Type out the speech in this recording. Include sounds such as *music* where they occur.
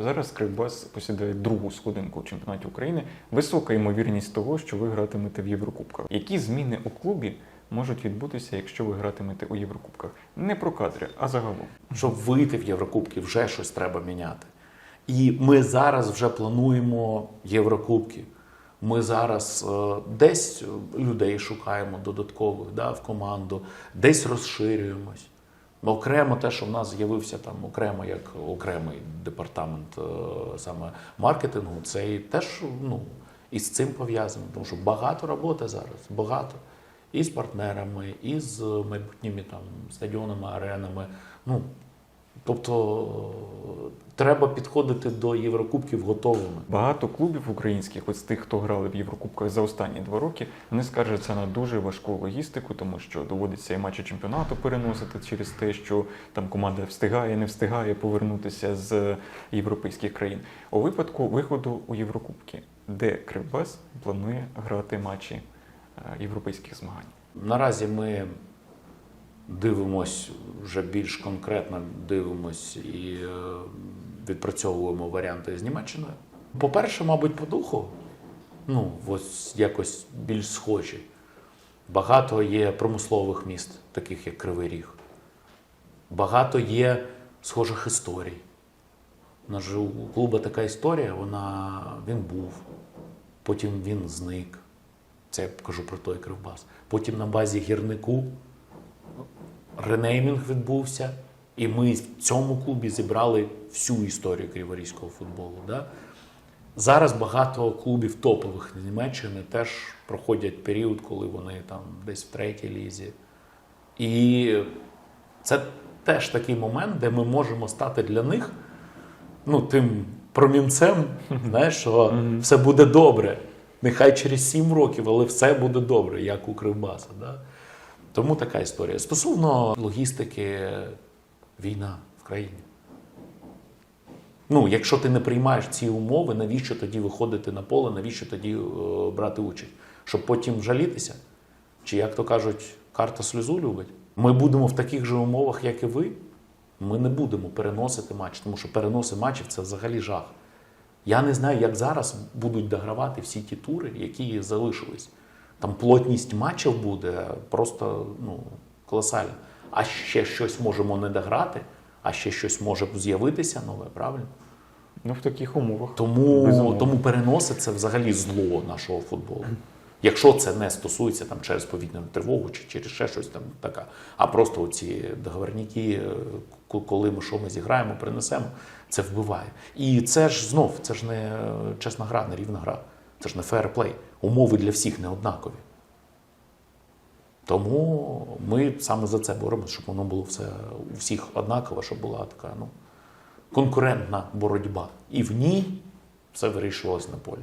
Зараз Кривбас посідає другу сходинку у чемпіонаті України. Висока ймовірність того, що ви гратимете в Єврокубках. Які зміни у клубі можуть відбутися, якщо ви гратимете у Єврокубках? Не про кадри, а загалом. Щоб вийти в Єврокубки, вже щось треба міняти. І ми зараз вже плануємо Єврокубки. Ми зараз е, десь людей шукаємо додаткових да, в команду, десь розширюємось. Окремо те, що в нас з'явився там окремо як окремий департамент е, саме маркетингу, це і теж ну, із цим пов'язано. Тому що багато роботи зараз, багато. І з партнерами, і з майбутніми там стадіонами, аренами. Ну, тобто треба підходити до Єврокубків готовими. Багато клубів українських, ось тих, хто грали в Єврокубках за останні два роки, вони скаржаться на дуже важку логістику, тому що доводиться і матчі чемпіонату переносити через те, що там команда встигає, не встигає повернутися з європейських країн. У випадку виходу у Єврокубки, де Кривбас планує грати матчі е, європейських змагань. Наразі ми дивимось вже більш конкретно дивимось і е, відпрацьовуємо варіанти з Німеччиною. По-перше, мабуть, по духу, ну, ось якось більш схожі. Багато є промислових міст, таких як Кривий Ріг. Багато є схожих історій. У нас же у клуба така історія, вона, він був, потім він зник. Це я кажу про той кривбас. Потім на базі гірнику ренеймінг відбувся, і ми в цьому клубі зібрали всю історію криворізького футболу. Да? Зараз багато клубів топових Німеччини теж проходять період, коли вони там десь в третій лізі. І це теж такий момент, де ми можемо стати для них ну, тим промінцем, *laughs* знаєш, що все буде добре. Нехай через 7 років, але все буде добре, як у Кривбаса. Да? Тому така історія. Стосовно логістики, війна в країні. Ну, якщо ти не приймаєш ці умови, навіщо тоді виходити на поле, навіщо тоді е, брати участь? Щоб потім жалітися? Чи, як то кажуть, карта сльозу любить? Ми будемо в таких же умовах, як і ви. Ми не будемо переносити матч, тому що переноси матчів це взагалі жах. Я не знаю, як зараз будуть догравати всі ті тури, які залишились. Там плотність матчів буде просто ну, колосальна. А ще щось можемо не дограти, а ще щось може з'явитися нове, правильно? Ну, в таких умовах. Тому, тому переноси це взагалі зло нашого футболу. Якщо це не стосується там через повітряну тривогу чи через ще щось там таке, а просто оці договорняки, е, коли ми що ми зіграємо, принесемо, це вбиває. І це ж знов, це ж не е, чесна гра, не рівна гра, це ж не фейерплей. Умови для всіх не однакові. Тому ми саме за це боремося, щоб воно було все у всіх однаково, щоб була така ну, конкурентна боротьба. І в ній все вирішувалось на полі.